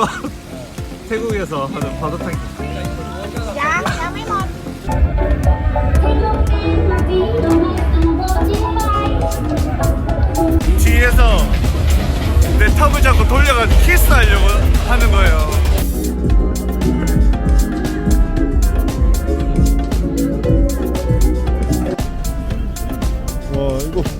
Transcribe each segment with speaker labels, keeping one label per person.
Speaker 1: 태국에서 하는
Speaker 2: dạ mấy một
Speaker 1: 뒤에서 내 턱을 잡고 돌려가지고 키스하려고 하는 거예요. 와 이거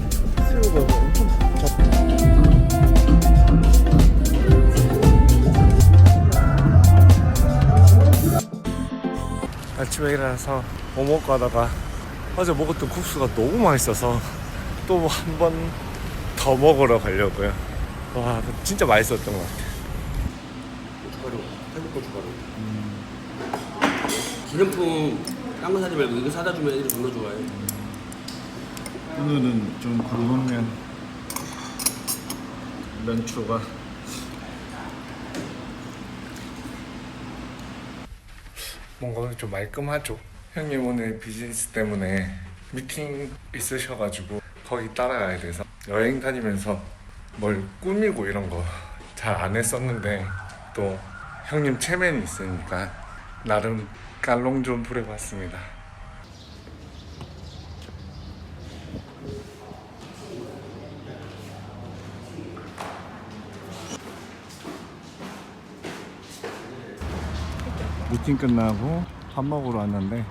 Speaker 1: 아침에 일어나서 뭐 먹고 하다가 어제 먹었던 국수가 너무 맛있어서 또 한 번 더 먹으러 가려고요. 와, 진짜 맛있었던 것 같아요.
Speaker 3: 고춧가루, 태국 고춧가루. 기념품 딴 거 사지 말고 이거 사다 주면 애들이 존나 좋아해.
Speaker 1: 오늘은 좀 굶으면 런추가 뭔가 좀 말끔하죠. 형님 오늘 비즈니스 때문에 미팅 있으셔가지고 거기 따라가야 돼서 여행 다니면서 뭘 꾸미고 이런 거 잘 안 했었는데 또 형님 체면이 있으니까 나름 깔롱 좀 부려봤습니다. 미팅 끝나고 밥 먹으러 왔는데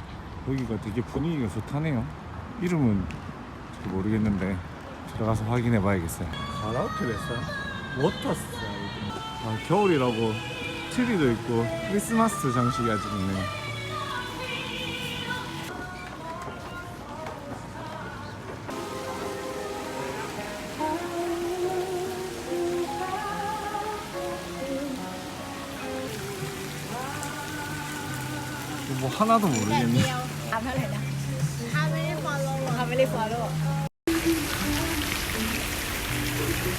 Speaker 1: 여기가 되게 분위기가 좋다네요. 이름은 잘 모르겠는데 들어가서 확인해 봐야겠어요. 가라오케랬어요? 워터스 아, 겨울이라고 트리도 있고 크리스마스 장식이 아직 있네요. 하나도 모르겠네.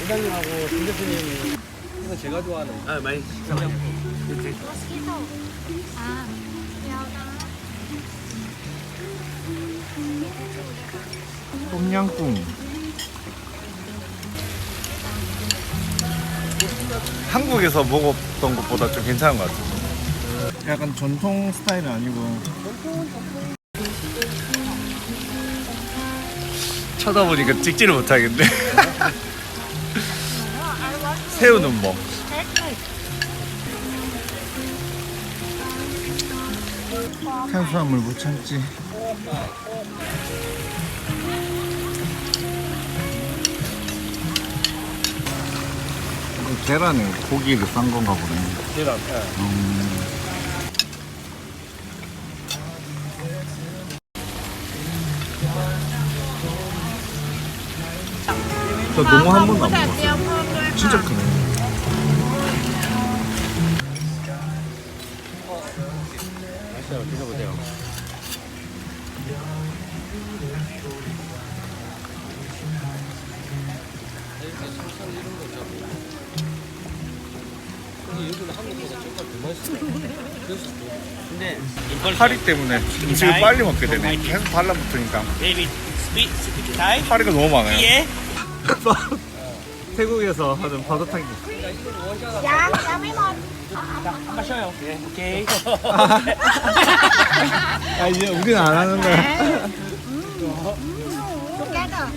Speaker 3: 회장님하고 김 대표님이 항상 제가 좋아하는. 아 많이
Speaker 2: nghèo ta
Speaker 1: 똠양꿍 한국에서 먹었던 것보다 좀 괜찮은 것 같아요 약간 전통 스타일은 아니고. 쳐다보니까 찍지를 못하겠네. 새우는 뭐? 탄수화물 못 참지. 계란에 고기를 싼 건가 보네.
Speaker 3: 계란.
Speaker 1: 저 너무 한 번도 안
Speaker 2: thôi
Speaker 1: 진짜. 크네.
Speaker 3: 맛있어요. 드셔보세요. 근데
Speaker 1: 파리 때문에 음식을 빨리 먹게 되네. 계속
Speaker 3: Thai.
Speaker 1: 파리가 너무 많아요.
Speaker 3: 예.
Speaker 1: 태국에서 하는 파도타기.
Speaker 2: Dạ, dạ mấy một
Speaker 3: 마셔요. 예. 오케이.
Speaker 1: 아 이제 우리는 안 하는 거야.
Speaker 2: Together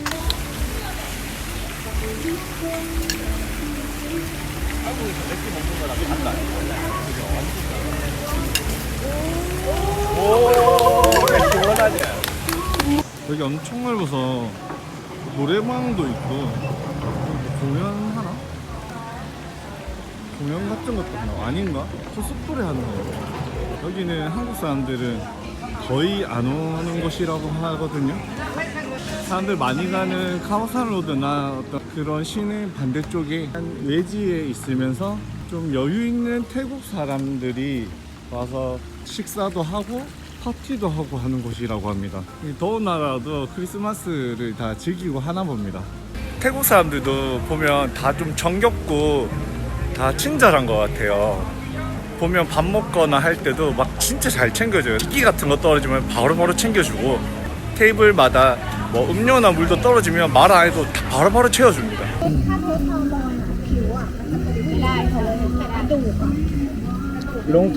Speaker 1: 여기 엄청 넓어서 노래방도 있고 여기 공연 하나? 공연 같은 것도 하나? 아닌가? 코스프레 하는 거 여기는 한국 사람들은 거의 안 오는 곳이라고 하거든요 사람들 많이 가는 카오산 로드나 어떤 그런 시내 반대쪽에 한 외지에 있으면서 좀 여유 있는 태국 사람들이 와서 식사도 하고 파티도 하고 하는 곳이라고 합니다. 더운 나라도 크리스마스를 다 즐기고 하나 봅니다. 태국 사람들도 보면 다 좀 정겹고 다 친절한 것 같아요. 보면 밥 먹거나 할 때도 막 진짜 잘 챙겨줘요. 기기 같은 거 떨어지면 바로바로 바로 챙겨주고 테이블마다 뭐 음료나 물도 떨어지면 말 안 해도 다 바로바로 바로 채워줍니다. Long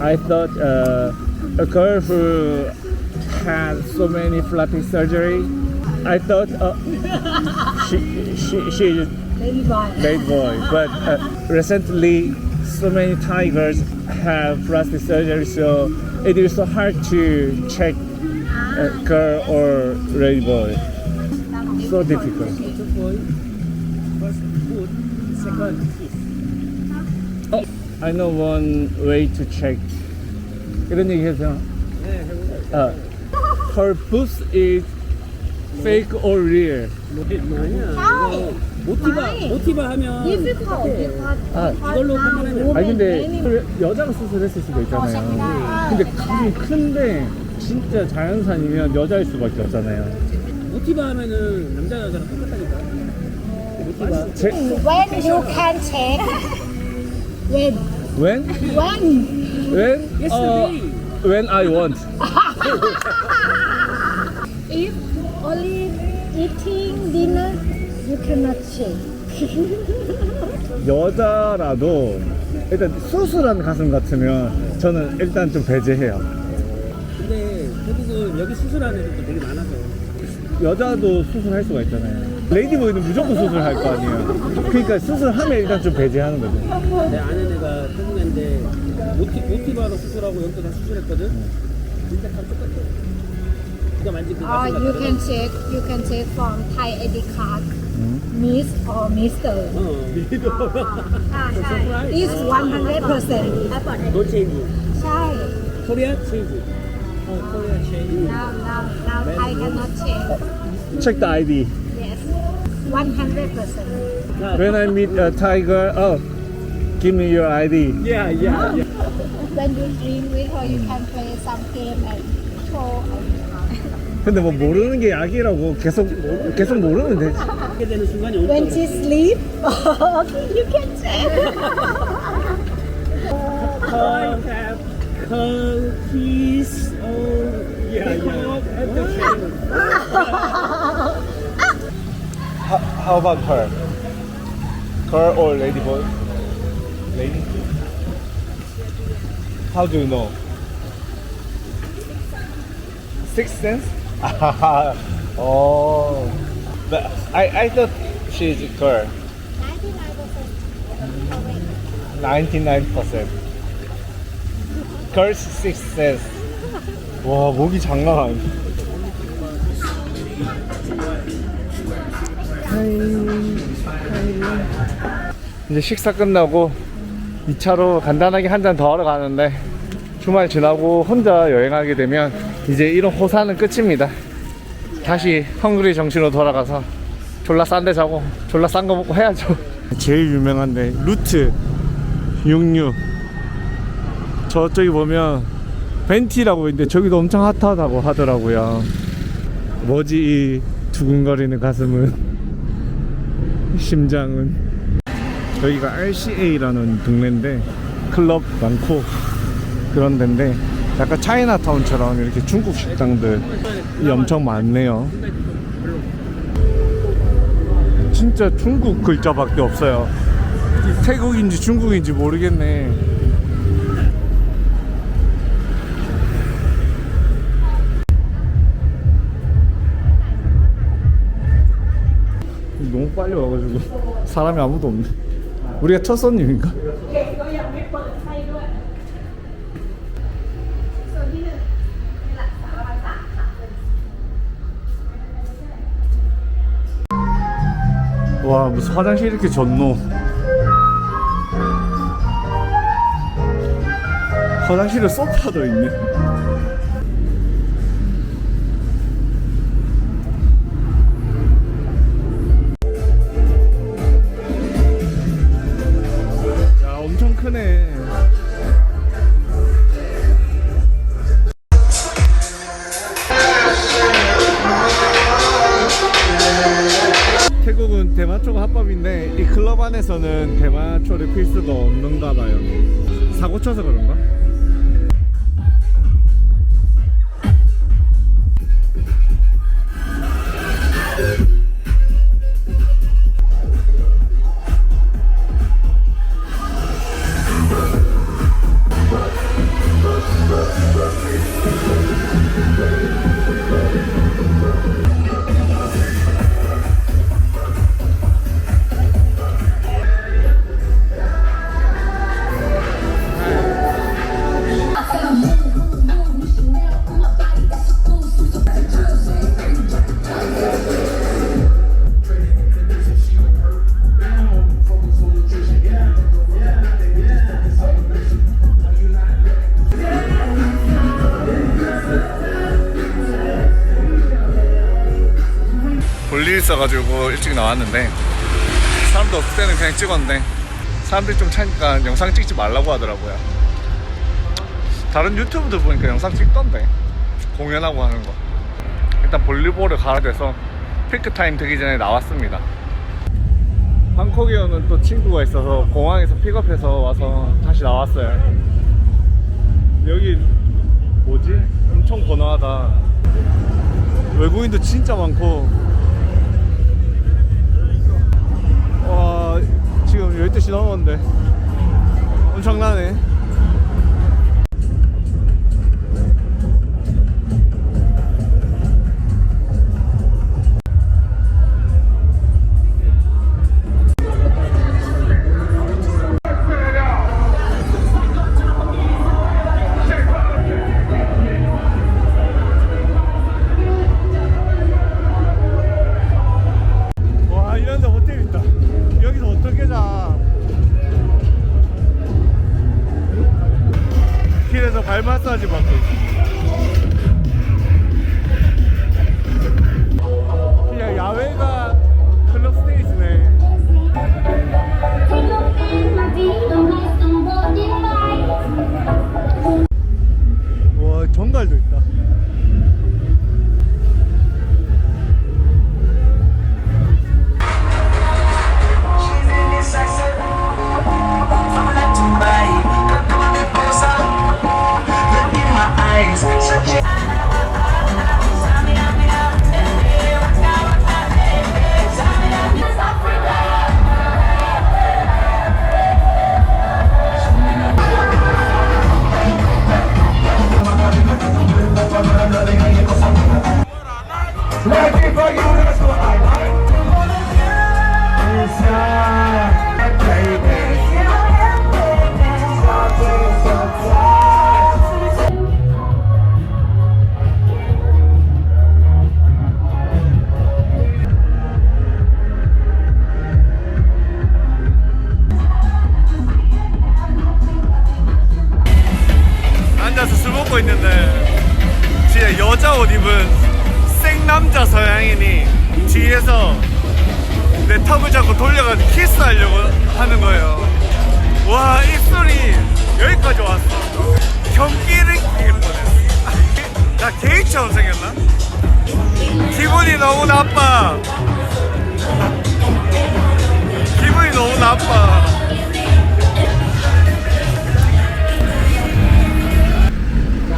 Speaker 1: I thought uh, a girl who had so many flappy surgery, I thought uh, she she she is
Speaker 2: boy.
Speaker 1: Lady boy. But uh, recently, so many tigers have plastic surgery, so it is so hard to check a girl or baby boy. So difficult. Oh. I know one way to check 이런 얘기 해서
Speaker 3: 네,
Speaker 1: uh, her boobs is fake or real
Speaker 3: 아니야.
Speaker 2: 아.
Speaker 3: 이거 모티바,
Speaker 2: 아니.
Speaker 3: 모티바 하면
Speaker 1: 아,
Speaker 3: 이걸로 판단하면
Speaker 1: 아니 근데 그 여자가 수술했을 수도 있잖아요. 근데 가슴이 큰데 진짜 자연산이면 여자일 수밖에 없잖아요.
Speaker 3: 모티바 하면은 남자 여자랑 똑같다니까. 모티바.
Speaker 1: 제,
Speaker 2: when you can check when
Speaker 1: when
Speaker 2: when
Speaker 1: when 어,
Speaker 3: Yesterday.
Speaker 1: when I want.
Speaker 2: if only eating dinner you cannot check
Speaker 1: 여자라도 일단 수술한 가슴 같으면 저는 일단 좀 배제해요.
Speaker 3: 근데 태국은 여기 수술하는 애들도 되게 많아서.
Speaker 1: 여자도 수술할 수가 있잖아요. 레이디보이는 무조건 수술할 거 아니에요. 그러니까 수술하면 일단 좀 배제하는 거죠.
Speaker 3: 내 아는 애가 태국 애인데 모티, 모티바로 수술하고 여기도 다 수술했거든. 진짜 다 똑같아. 그가 만진 그
Speaker 2: or
Speaker 3: 가슴
Speaker 2: you
Speaker 3: 같거든.
Speaker 2: can check you can check from Thai ID card Miss or Mister
Speaker 3: 어, 미리도.
Speaker 2: อ่าใช่ is 100%
Speaker 3: 너 체인지.
Speaker 2: ใช่
Speaker 3: 코리아 체인지. 어, 코리아 체인지.
Speaker 2: now now now Thai cannot check
Speaker 1: Check the ID.
Speaker 2: Yes 100%
Speaker 1: When I meet a tiger, oh, give me your ID.
Speaker 3: Yeah, yeah, yeah.
Speaker 2: when you drink with her you can play some game and show
Speaker 1: 근데 뭐 모르는 게 약이라고 계속 계속 모르면 되지.
Speaker 3: 하게 되는 순간이 올
Speaker 2: when she sleep okay you can check
Speaker 3: I have cookies. Oh, yeah, yeah. At the train.
Speaker 1: How, how about her? Girl or lady boy? Lady. How do you know? Sixth sense? oh, but I I thought she's a girl. 99 percent. Girls sixth sense. 와 목이 장난 아니야. 이제 식사 끝나고 2차로 간단하게 한 잔 더 하러 가는데 주말 지나고 혼자 여행하게 되면 이제 이런 호사는 끝입니다. 다시 헝그리 정신으로 돌아가서 졸라 싼 데 자고 졸라 싼 거 먹고 해야죠. 제일 유명한데 루트 66 저쪽에 보면 벤티라고 있는데 저기도 엄청 핫하다고 하더라고요. 뭐지 이 두근거리는 가슴은 심장은. 여기가 RCA라는 동네인데 클럽 많고 그런 데인데 약간 차이나타운처럼 이렇게 중국 식당들이 엄청 많네요. 진짜 중국 글자밖에 없어요. 태국인지 중국인지 모르겠네 빨리 와가지고 사람이 아무도 없네. 우리가 첫 손님인가? 와 무슨 화장실 이렇게 좋노? 화장실에 소파도 있네. 이 클럽 안에서는 대마초를 필 수가 없는가 봐요 사고 쳐서 그런가? 있어가지고 일찍 나왔는데 사람도 없을 때는 그냥 찍었는데 사람들이 좀 차니까 영상 찍지 말라고 하더라고요. 다른 유튜브들 보니까 영상 찍던데 공연하고 하는 거. 일단 볼리볼을 가야 돼서 피크 타임 되기 전에 나왔습니다. 방콕에 오는 또 친구가 있어서 공항에서 픽업해서 와서 다시 나왔어요. 여기 뭐지? 엄청 번화하다. 외국인도 진짜 많고 지금 12시 넘었는데. 엄청나네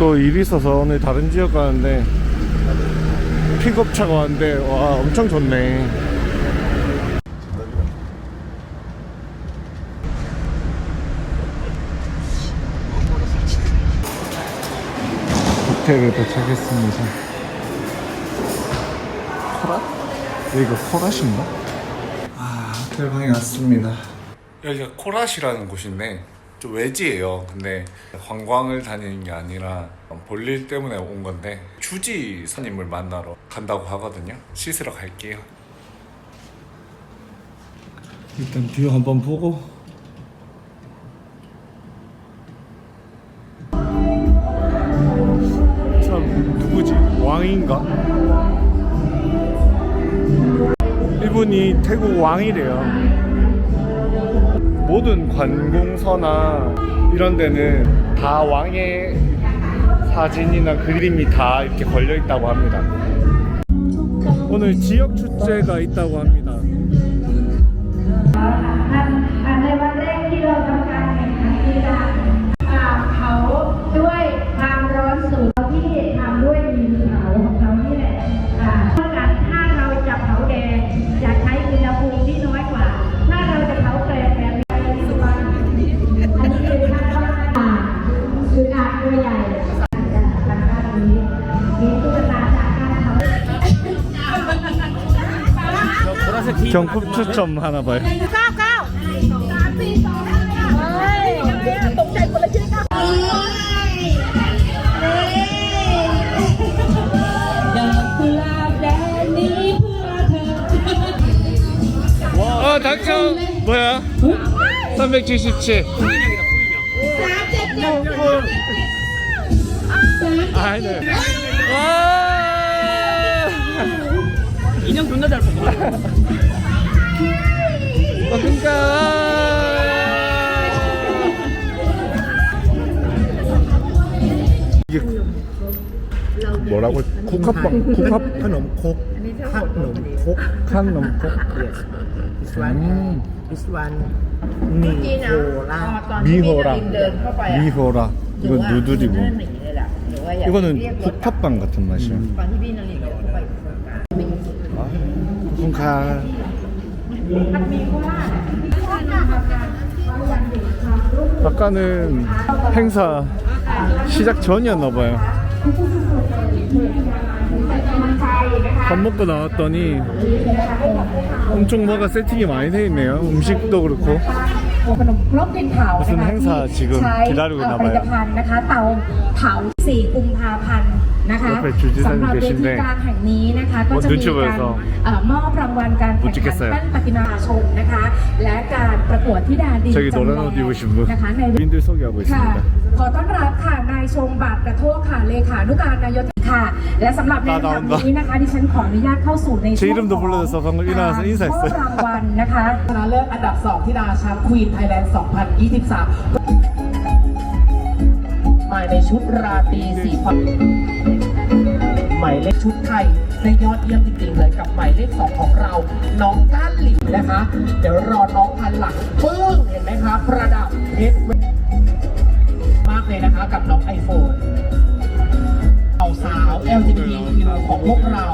Speaker 1: 또 일이 있어서 오늘 다른 지역 가는데 픽업차가 왔는데 와 엄청 좋네 호텔에 도착했습니다 코랏? 여기가 코랏인가? 아 호텔 방에 왔습니다 여기가 코랏이라는 곳인데 좀 외지예요. 근데 관광을 다니는 게 아니라 볼일 때문에 온 건데 주지 선임을 만나러 간다고 하거든요. 씻으러 갈게요. 일단 뷰 한번 보고 참 누구지? 왕인가? 이분이 태국 왕이래요. 모든 관공서나 이런 데는 다 왕의 사진이나 그림이 다 이렇게 걸려 있다고 합니다. 오늘 지역 축제가 있다고 합니다. 경품 추첨 하나 봐요. 아 당첨 뭐야? 377. 아, 네. 와!
Speaker 3: 인형 존나 잘 뽑아.
Speaker 1: 이게 뭐라고? 국화빵, 국화
Speaker 4: ขนมครกขนมครก
Speaker 1: 칸넘코.
Speaker 4: yes this one
Speaker 1: 음.
Speaker 4: this one มีโคราช
Speaker 1: 미호라. 미호라. 이건 누들이고. 이거는 국화빵 같은 맛이야. 아, 콩카. 아까는 행사 시작 전이었나 봐요. 밥 먹고 나왔더니 엄청 뭐가 세팅이 많이 돼 있네요. 음식도 그렇고.
Speaker 5: ขนมครกดินเผา
Speaker 1: 무슨
Speaker 5: นะคะ
Speaker 1: 행사
Speaker 5: ที่
Speaker 1: 지금
Speaker 5: ใช้
Speaker 1: 기다리고
Speaker 5: เอ่อ
Speaker 1: 있나
Speaker 5: ผลิต
Speaker 1: 봐요.
Speaker 5: ภัณฑ์นะคะเตาเผา 4 กุมภาพันธ์ นะคะสำหรับเวทีกลางแห่งนี้นะคะ ก็จะมีการมอบรางวัลการแข่งขันป้นปฏิมาชมนะคะ และการประกวดที่ดาดีจำลองนะคะใน
Speaker 1: วินดูโซกิ
Speaker 5: อะขอต้อนรับค่ะนายชงบัตรกระโทษค่ะเลขานุการนายกค่ะ และสำหรับในวันนี้นะคะดิฉันขออนุญาตเข้าสู่ในช่วง
Speaker 1: ของ
Speaker 5: การมอบรางวัลนะคะ
Speaker 4: ชนะเลิศอันดับ 2 ที่ดาชาร์ควีนไทยแลนด์ 2023 มาในชุดราตรีสีฟ้าหมายเลขชุดไทยได้ยอดเยี่ยมจริงๆเลยกับหมายเลขสองของเรา น้องก้านหลินนะคะ เดี๋ยวรอน้องพันหลังปึ้งเห็นไหมคะประดับเพชรมากเลยนะคะกับน้องไอโฟนสาว LGBTQ ของพวกเรา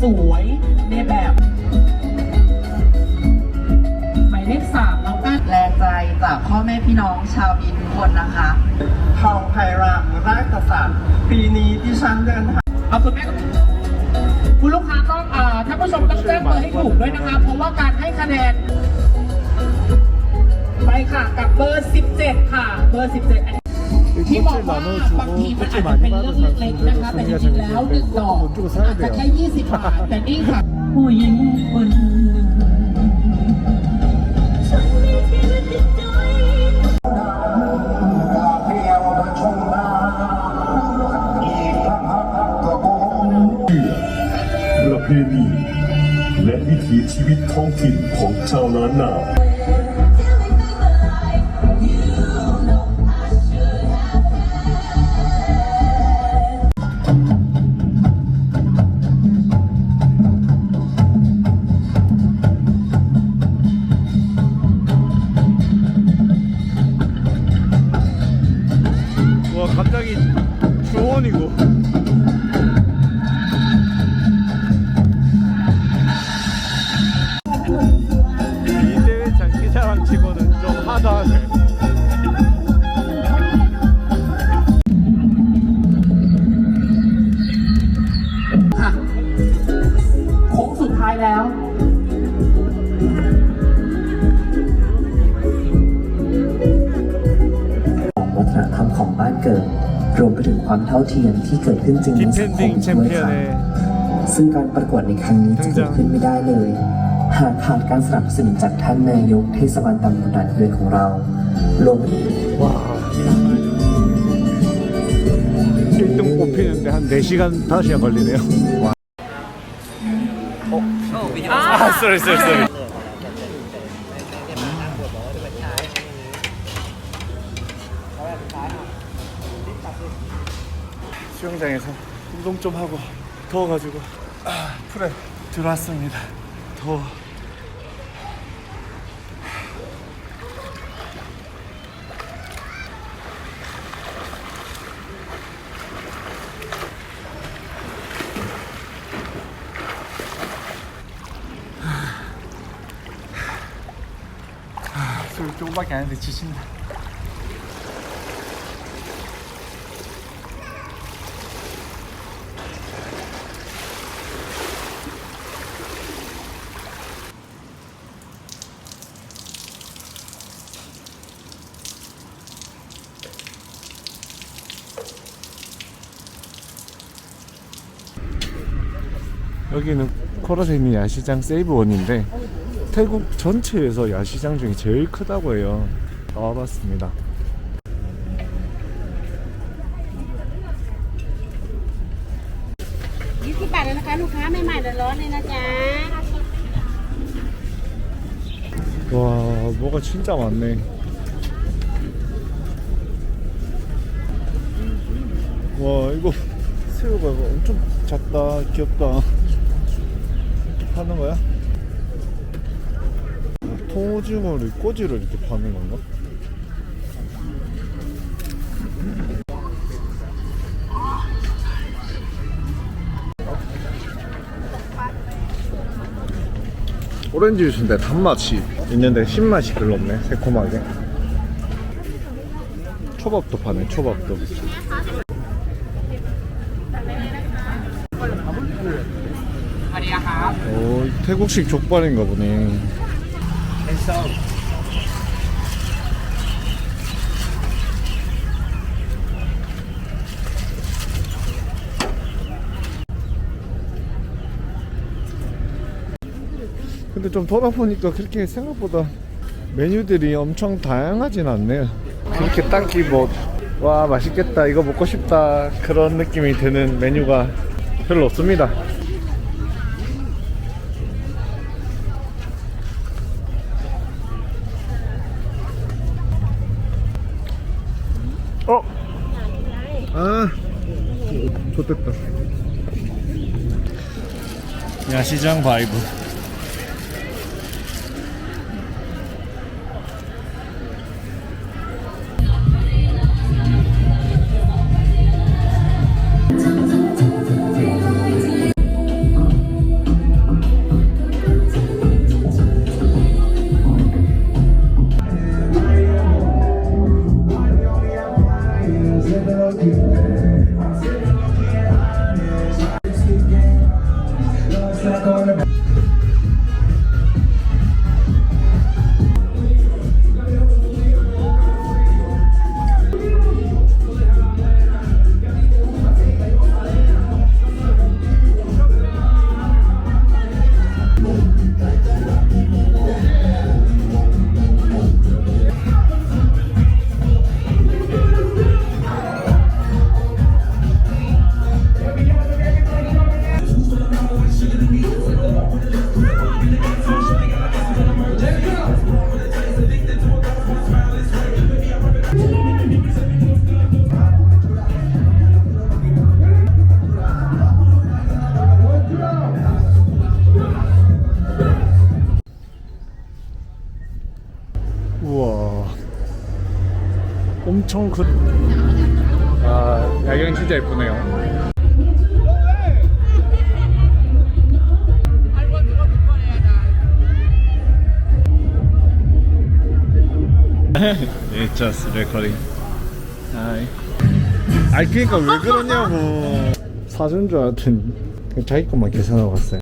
Speaker 4: สวยในแบบ
Speaker 6: จจากพ่อแม่พี่น้องชาวบินทุกคนนะคะทองไพรังราชสัตร์ปีนี้ที่ฉันเดินทาง
Speaker 4: เอาคุณแม่กับคุณลูกค้าต้องอ่าท่านผู้ชมต้องแจ้งเบอร์ให้ถูกด้วยนะคะ เพราะว่าการให้คะแนน ไปค่ะกับเบอร์ 17 ค่ะ เบอร์ 17อันนี้ที่บอกว่าบางทีมันอาจจะเป็นเรื่องเล็กๆนะคะแต่จริงๆแล้วหนึ่งดอกอาจจะแค่ 20 บาท แต่นี่ค่ะผู้หญิงคน
Speaker 7: ช ขึ้น
Speaker 8: จริงในสังคม
Speaker 1: 디펜딩
Speaker 8: ด้วยค่ะ
Speaker 1: 챔피언의
Speaker 8: ซึ่งการประกวดในครั้งนี้จะเกิดขึ้นไม่ได้เลย หากขาดการสนับสนุนจากท่านนายกเทศบาลตำบลด่านเกวียนของเรารวมไปถึง
Speaker 1: 와 1등 뽑히는데 한 4시간 5시간 걸리네요 와. 어? 아, 쏘리 쏘리 쏘리 수영장에서 운동 좀 하고 더워가지고 아, 풀에 들어왔습니다 더워 술 조금밖에 안 했는데 지친다 여기는 코롯에 있는 야시장 세이브원인데 태국 전체에서 야시장 중에 제일 크다고 해요. 나와봤습니다. 와 뭐가 진짜 많네. 와 이거 새우가 엄청 작다 귀엽다. 거야? 통오징어를 꼬지로 이렇게 파는 건가? 오렌지 주스인데 단맛이 있는데 신맛이 별로 없네 새콤하게 초밥도 파네 초밥도 오 태국식 족발인가 보네 근데 좀 돌아보니까 그렇게 생각보다 메뉴들이 엄청 다양하진 않네요. 그렇게 딱히 뭐, 와, 맛있겠다, 이거 먹고 싶다, 그런 느낌이 드는 메뉴가 별로 없습니다. 어? 아, 좋됐다. 야시장 바이브. Just recording. 그니까 왜 그러냐고. 사준 줄 알았더니 자기 것만 계산하고 갔어요